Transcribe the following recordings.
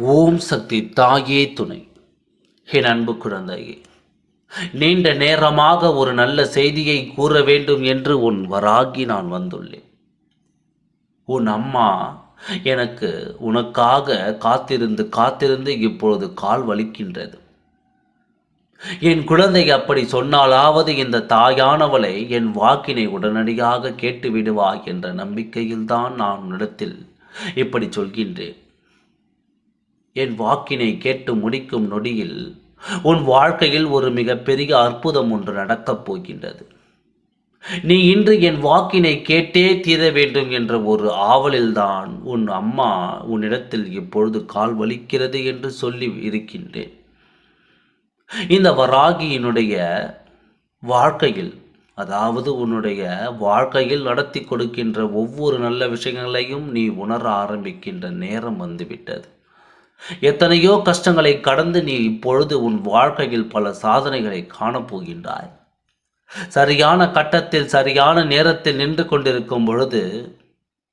ஓம் சக்தி தாயே துணை. என் அன்பு குழந்தையே நீண்ட நேரமாக ஒரு நல்ல செய்தியை கூற வேண்டும் என்று உன் வராகி நான் வந்துள்ளேன். உன் அம்மா எனக்கு உனக்காக காத்திருந்து காத்திருந்து இப்பொழுது கால் வலிக்கின்றது. என் குழந்தை அப்படி சொன்னாலாவது இந்த தாயானவளை என் வாக்கினை உடனடியாக கேட்டு விடுவாய் என்ற நம்பிக்கையில்தான் நான் உன்னிடத்தில் இப்படி சொல்கின்றேன். என் வாக்கினை கேட்டு முடிக்கும் நொடியில் உன் வாழ்க்கையில் ஒரு மிகப்பெரிய அற்புதம் ஒன்று நடக்கப் போகின்றது. நீ இன்று என் வாக்கினை கேட்டே தீர வேண்டும் என்ற ஒரு ஆவலில்தான் உன் அம்மா உன்னிடத்தில் இப்பொழுது கால் வலிக்கிறது என்று சொல்லி இருக்கின்றேன். இந்த வராகியினுடைய வாழ்க்கையில் அதாவது உன்னுடைய வாழ்க்கையில் நடத்தி கொடுக்கின்ற ஒவ்வொரு நல்ல விஷயங்களையும் நீ உணர ஆரம்பிக்கின்ற நேரம் வந்துவிட்டது. எத்தனையோ கஷ்டங்களை கடந்து நீ இப்பொழுது உன் வாழ்க்கையில் பல சாதனைகளை காணப்போகின்றாய். சரியான கட்டத்தில் சரியான நேரத்தில் நின்று கொண்டிருக்கும் பொழுது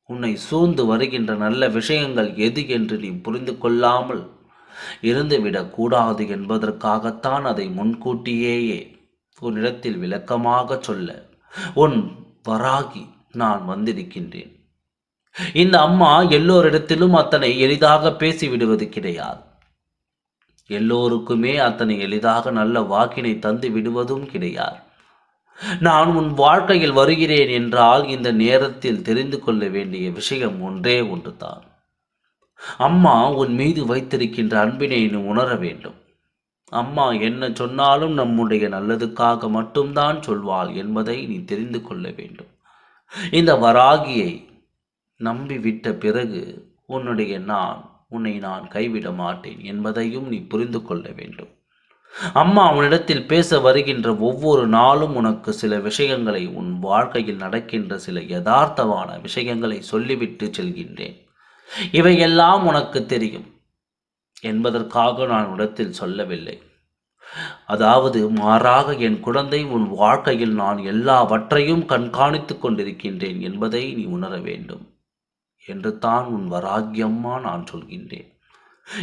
உன்னை சூழ்ந்து வருகின்ற நல்ல விஷயங்கள் எது என்று நீ புரிந்து கொள்ளாமல் இருந்துவிடக்கூடாது என்பதற்காகத்தான் அதை முன்கூட்டியேயே உன்னிடத்தில் விளக்கமாக சொல்ல உன் வராகி நான் வந்திருக்கின்றேன். இந்த அம்மா எல்லோரிடத்திலும் அத்தனை எளிதாக பேசிவிடுவது கிடையாது. எல்லோருக்குமே அத்தனை எளிதாக நல்ல வாக்கினை தந்து விடுவதும் கிடையாது. நான் உன் வாழ்க்கையில் வருகிறேன் என்றால் இந்த நேரத்தில் தெரிந்து கொள்ள வேண்டிய விஷயம் ஒன்றே ஒன்றுதான். அம்மா உன் மீது வைத்திருக்கின்ற அன்பினை நீ உணர வேண்டும். அம்மா என்ன சொன்னாலும் நம்முடைய நல்லதுக்காக மட்டும்தான் சொல்வாள் என்பதை நீ தெரிந்து கொள்ள வேண்டும். இந்த வராகியை நம்பிவிட்ட பிறகு உன்னுடைய நான் உன்னை நான் கைவிட மாட்டேன் என்பதையும் நீ புரிந்து கொள்ள வேண்டும். அம்மா உன்னிடத்தில் பேச வருகின்ற ஒவ்வொரு நாளும் உனக்கு சில விஷயங்களை உன் வாழ்க்கையில் நடக்கின்ற சில யதார்த்தமான விஷயங்களை சொல்லிவிட்டு செல்கின்றேன். இவையெல்லாம் உனக்கு தெரியும். என்பதற்காக நான் உடத்தில் சொல்லவில்லை. அதாவது மாறாக என் குழந்தை உன் வாழ்க்கையில் நான் எல்லாவற்றையும் கண்காணித்து கொண்டிருக்கின்றேன் என்பதை நீ உணர வேண்டும். என்று தான் உன் வராகியம்மா நான் சொல்கின்றேன்.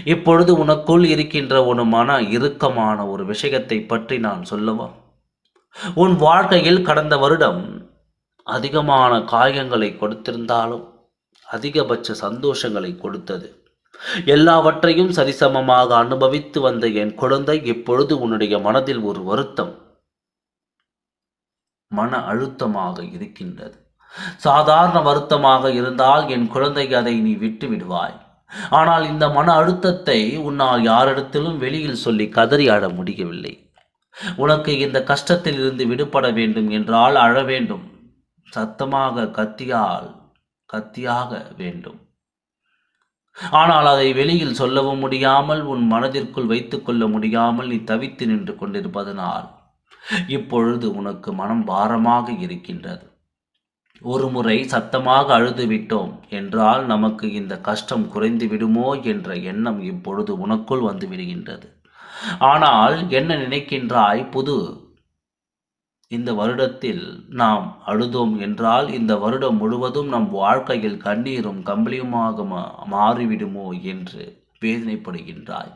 இப்பொழுது உனக்குள் இருக்கின்ற ஒரு மன இறுக்கமான ஒரு விஷயத்தை பற்றி நான் சொல்லவா? உன் வாழ்க்கையில் கடந்த வருடம் அதிகமான காயங்களை கொடுத்திருந்தாலும் அதிகபட்ச சந்தோஷங்களை கொடுத்தது. எல்லாவற்றையும் சரிசமமாக அனுபவித்து வந்த என் குழந்தை இப்பொழுது உன்னுடைய மனதில் ஒரு வருத்தம் மன அழுத்தமாக இருக்கின்றது. சாதாரண வருத்தமாக இருந்தால் என் குழந்தை அதை நீ விட்டு விடுவாய். ஆனால் இந்த மன அழுத்தத்தை உன்னால் யாரிடத்திலும் வெளியில் சொல்லி கதறியாட முடியவில்லை. உனக்கு இந்த கஷ்டத்தில் இருந்து விடுபட வேண்டும் என்றால் அழ வேண்டும். சத்தமாக கத்தியால் கத்தியாக வேண்டும். ஆனால் அதை வெளியில் சொல்லவும் முடியாமல் உன் மனதிற்குள் வைத்துக்கொள்ள முடியாமல் நீ தவித்து நின்று கொண்டிருப்பதனால் இப்பொழுது உனக்கு மனம் பாரமாக இருக்கின்றது. ஒரு முறை சத்தமாக அழுது விட்டோம் என்றால் நமக்கு இந்த கஷ்டம் குறைந்து விடுமோ என்ற எண்ணம் இப்பொழுது உனக்குள் வந்து விடுகின்றது. ஆனால் என்ன நினைக்கின்றாய்? புது. இந்த வருடத்தில் நாம் அழுதோம் என்றால் இந்த வருடம் முழுவதும் நம் வாழ்க்கையில் கண்ணீரும் கம்பளியுமாக மாறிவிடுமோ என்று வேதனைப்படுகின்றாய்.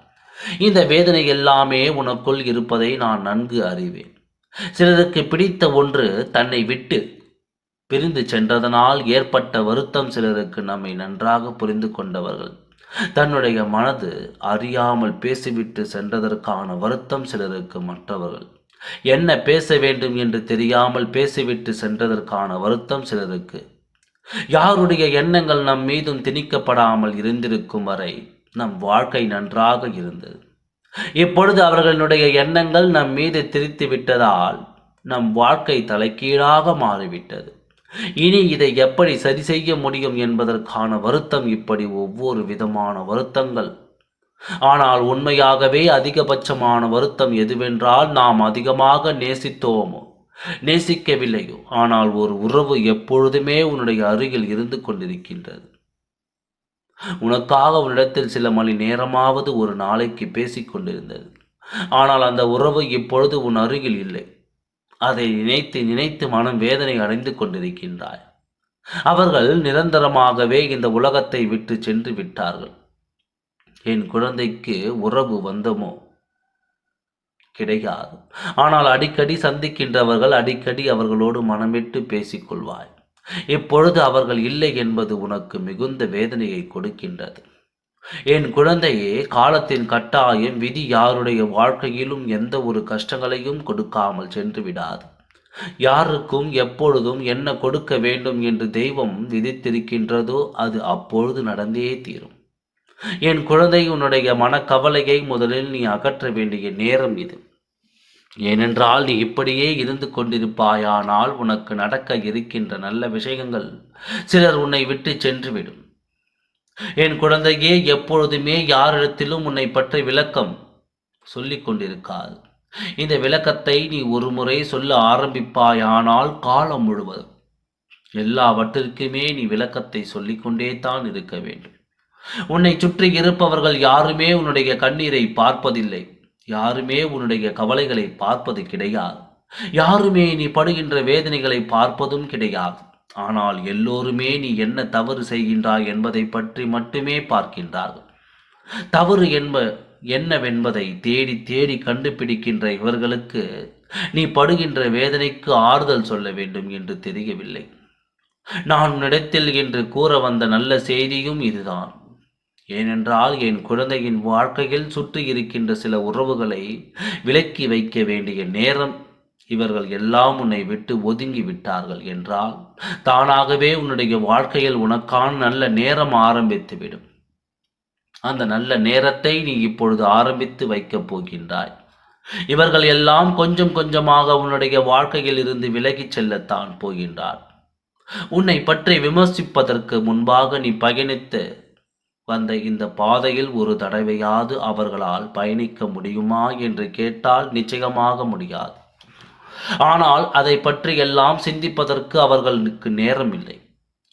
இந்த வேதனை எல்லாமே உனக்குள் இருப்பதை நான் நன்கு அறிவேன். சிலருக்கு பிடித்த ஒன்று தன்னை விட்டு பிரிந்து சென்றதனால் ஏற்பட்ட வருத்தம் சிலருக்கு நம்மை நன்றாக புரிந்து கொண்டவர்கள். தன்னுடைய மனது அறியாமல் பேசிவிட்டு சென்றதற்கான வருத்தம் சிலருக்கு மற்றவர்கள். என்ன பேச வேண்டும் என்று தெரியாமல் பேசிவிட்டு சென்றதற்கான வருத்தம் சிலருக்கு. யாருடைய எண்ணங்கள் நம் மீதும் திணிக்கப்படாமல் இருந்திருக்கும் வரை நம் வாழ்க்கை நன்றாக இருந்தது. இப்பொழுது அவர்களுடைய எண்ணங்கள் நம் மீது திரித்து விட்டதால் நம் வாழ்க்கை தலைக்கீழாக மாறிவிட்டது. இனி இதை எப்படி சரி செய்ய முடியும் என்பதற்கான வருத்தம் இப்படி ஒவ்வொரு விதமான வருத்தங்கள். ஆனால் உண்மையாகவே அதிகபட்சமான வருத்தம் எதுவென்றால் நாம் அதிகமாக நேசித்தோமோ? நேசிக்கவில்லையோ? ஆனால் ஒரு உறவு எப்பொழுதுமே உன்னுடைய அருகில் இருந்து கொண்டிருக்கின்றது. உனக்காக உன்னிடத்தில் சில மணி நேரமாவது ஒரு நாளைக்கு பேசிக்கொண்டிருந்தது. ஆனால் அந்த உறவு இப்பொழுது உன் அருகில் இல்லை. அதை நினைத்து நினைத்து மனம் வேதனை அடைந்து கொண்டிருக்கின்றாய். அவர்கள் நிரந்தரமாகவே இந்த உலகத்தை விட்டு சென்று விட்டார்கள். என் குழந்தைக்கு உறவு வந்தமோ? கிடையாது. ஆனால் அடிக்கடி சந்திக்கின்றவர்கள் அடிக்கடி அவர்களோடு மனமிட்டு பேசிக்கொள்வாய். இப்பொழுது அவர்கள் இல்லை என்பது உனக்கு மிகுந்த வேதனையை கொடுக்கின்றது. என் குழந்தையே காலத்தின் கட்டாயம் விதி யாருடைய வாழ்க்கையிலும் எந்த ஒரு கஷ்டங்களையும் கொடுக்காமல் சென்று விடாது. யாருக்கும் எப்பொழுதும் என்ன கொடுக்க வேண்டும் என்று தெய்வம் விதித்திருக்கின்றதோ அது அப்பொழுது நடந்தே தீரும். என் குழந்தை உன்னுடைய மனக்கவலையை முதலில் நீ அகற்ற வேண்டிய நேரம் இது. ஏனென்றால் நீ இப்படியே இருந்து கொண்டிருப்பாயானால் உனக்கு நடக்க இருக்கின்ற நல்ல விஷயங்கள் சிலர் உன்னை விட்டு சென்றுவிடும் என் குழந்தையே எப்பொழுதுமே யாரிடத்திலும் உன்னை பற்றி விளக்கம் சொல்லிக் கொண்டிருக்காது இந்த விளக்கத்தை நீ ஒரு முறை சொல்ல ஆரம்பிப்பாயானால் காலம் முழுவதும். எல்லாவற்றிற்குமே நீ விளக்கத்தை சொல்லிக்கொண்டே தான் இருக்க வேண்டும். உன்னை சுற்றி இருப்பவர்கள் யாருமே உன்னுடைய கண்ணீரை பார்ப்பதில்லை. யாருமே உன்னுடைய கவலைகளை பார்ப்பது கிடையாது. யாருமே நீ படுகின்ற வேதனைகளை பார்ப்பதும் கிடையாது. ஆனால் எல்லோருமே நீ என்ன தவறு செய்கின்றாய் என்பதை பற்றி மட்டுமே பார்க்கின்றார்கள். தவறு என்ப என்னவென்பதை தேடி தேடி கண்டுபிடிக்கின்ற இவர்களுக்கு நீ படுகின்ற வேதனைக்கு ஆறுதல் சொல்ல வேண்டும் என்று தெரியவில்லை. நான் உன்னிடத்தில் என்று கூற வந்த நல்ல செய்தியும் இதுதான். ஏனென்றால் என் குழந்தையின் வாழ்க்கையில் சுற்றி இருக்கின்ற சில உறவுகளை விலக்கி வைக்க வேண்டிய நேரம் இவர்கள் எல்லாம் உன்னை விட்டு ஒதுங்கி விட்டார்கள் என்றால் தானாகவே உன்னுடைய வாழ்க்கையில் உனக்கான நல்ல நேரம் ஆரம்பித்துவிடும். அந்த நல்ல நேரத்தை நீ இப்பொழுது ஆரம்பித்து வைக்கப் போகின்றாய். இவர்கள் எல்லாம் கொஞ்சம் கொஞ்சமாக உன்னுடைய வாழ்க்கையில் இருந்து விலகிச் செல்லத்தான் போகின்றார். உன்னை பற்றி விமர்சிப்பதற்கு முன்பாக நீ பயணித்து வந்த இந்த பாதையில் ஒரு தடவையாவது அவர்களால் பயணிக்க முடியுமா என்று கேட்டால் நிச்சயமாக முடியாது. ஆனால் அதை பற்றி எல்லாம் சிந்திப்பதற்கு அவர்களுக்கு நேரம் இல்லை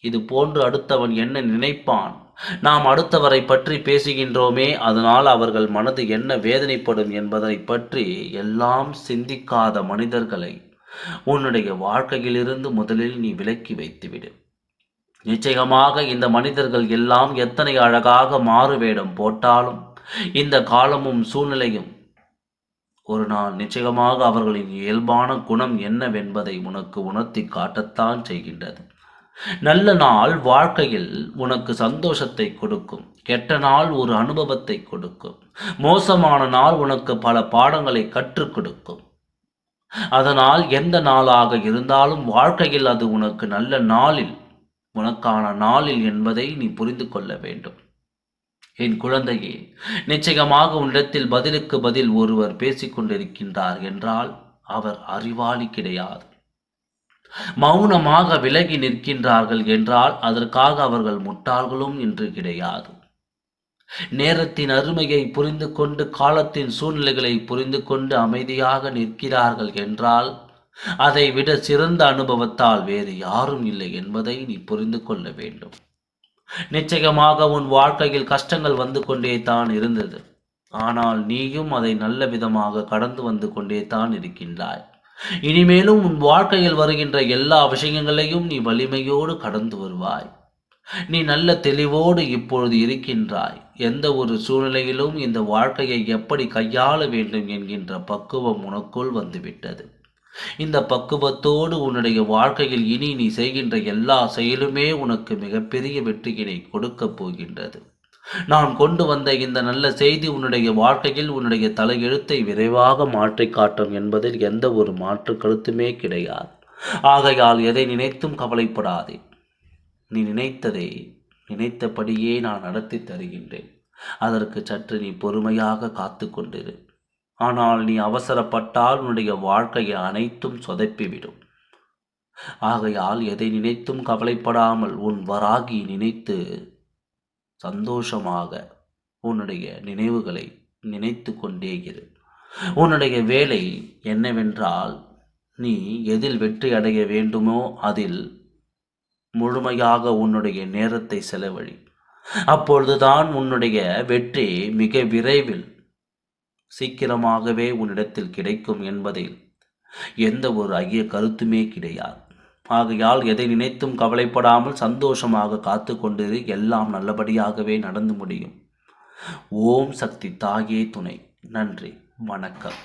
இது போன்று அடுத்தவன் என்ன நினைப்பான்? நாம் அடுத்தவரை பற்றி பேசுகின்றோமே அதனால் அவர்கள் மனது என்ன வேதனைப்படும் என்பதை பற்றி எல்லாம் சிந்திக்காத மனிதர்களை உன்னுடைய வாழ்க்கையிலிருந்து முதலில் நீ விலக்கி வைத்துவிடு. நிச்சயமாக இந்த மனிதர்கள் எல்லாம் எத்தனை அழகாக மாறுவேடம் போட்டாலும் இந்த காலமும் சூழ்நிலையும் ஒரு நாள் நிச்சயமாக அவர்களின் இயல்பான குணம் என்னவென்பதை உனக்கு உணர்த்தி காட்டத்தான் செய்கின்றது. நல்ல நாள் வாழ்க்கையில் உனக்கு சந்தோஷத்தை கொடுக்கும். கெட்ட நாள் ஒரு அனுபவத்தை கொடுக்கும். மோசமான நாள் உனக்கு பல பாடங்களை கற்றுக் கொடுக்கும். அதனால் எந்த நாளாக இருந்தாலும் வாழ்க்கையில் அது உனக்கு நல்ல நாளில் உனக்கான நாளில் என்பதை நீ புரிந்து கொள்ள வேண்டும். என் குழந்தையே நிச்சயமாக உன்னிடத்தில் பதிலுக்கு பதில் ஒருவர் பேசிக்கொண்டிருக்கின்றார் என்றால் அவர் அறிவாளி கிடையாது. மௌனமாக விலகி நிற்கின்றார்கள் என்றால் அதற்காக அவர்கள் முட்டாள்களும் இன்று கிடையாது. நேரத்தின் அருமையை புரிந்து கொண்டு காலத்தின் சூழ்நிலைகளை புரிந்து கொண்டு அமைதியாக நிற்கிறார்கள் என்றால் அதை விட சிறந்த அனுபவத்தால் வேறு யாரும் இல்லை என்பதை நீ புரிந்து கொள்ள வேண்டும். நிச்சயமாக உன் வாழ்க்கையில் கஷ்டங்கள் வந்து கொண்டே தான் இருந்தது. ஆனால் நீயும் அதை நல்ல விதமாக கடந்து வந்து கொண்டே தான் இருக்கின்றாய். இனிமேலும் உன் வாழ்க்கையில் வருகின்ற எல்லா விஷயங்களையும் நீ வலிமையோடு கடந்து வருவாய். நீ நல்ல தெளிவோடு இப்பொழுது இருக்கின்றாய். எந்த ஒரு சூழ்நிலையிலும் இந்த வாழ்க்கையை எப்படி கையாள வேண்டும் என்கின்ற பக்குவம் உனக்குள் வந்துவிட்டது. இந்த பக்குவத்தோடு உன்னுடைய வாழ்க்கையில் இனி நீ செய்கின்ற எல்லா செயலுமே உனக்கு மிகப்பெரிய வெற்றியினை கொடுக்கப் போகின்றது. நான் கொண்டு வந்த இந்த நல்ல செய்தி உன்னுடைய வாழ்க்கையில் உன்னுடைய தலையெழுத்தை விரைவாக மாற்றி காட்டும் என்பதில் எந்த ஒரு மாற்று கருத்துமே கிடையாது. ஆகையால் எதை நினைத்தும் கவலைப்படாதே. நீ நினைத்ததை நினைத்தபடியே நான் நடத்தி தருகின்றேன். அதற்கு சற்று நீ பொறுமையாக காத்து கொண்டிரு. ஆனால் நீ அவசரப்பட்டால் உன்னுடைய வாழ்க்கையை அனைத்தும் சொதப்பிவிடும். ஆகையால் எதை நினைத்தும் கவலைப்படாமல் உன் வராகி நினைத்து சந்தோஷமாக உன்னுடைய நினைவுகளை நினைத்து கொண்டே இரு. உன்னுடைய வேலை என்னவென்றால் நீ எதில் வெற்றி அடைய வேண்டுமோ அதில் முழுமையாக உன்னுடைய நேரத்தை செலவழி. அப்பொழுதுதான் உன்னுடைய வெற்றி மிக விரைவில் சீக்கிரமாகவே உன்னிடத்தில் கிடைக்கும் என்பதில் எந்த ஒரு ஐய கருத்துமே கிடையாது. ஆகையால் எதை நினைத்தும் கவலைப்படாமல் சந்தோஷமாக காத்து கொண்டிரு எல்லாம் நல்லபடியாகவே நடந்து முடியும். ஓம் சக்தி தாயே துணை. நன்றி. வணக்கம்.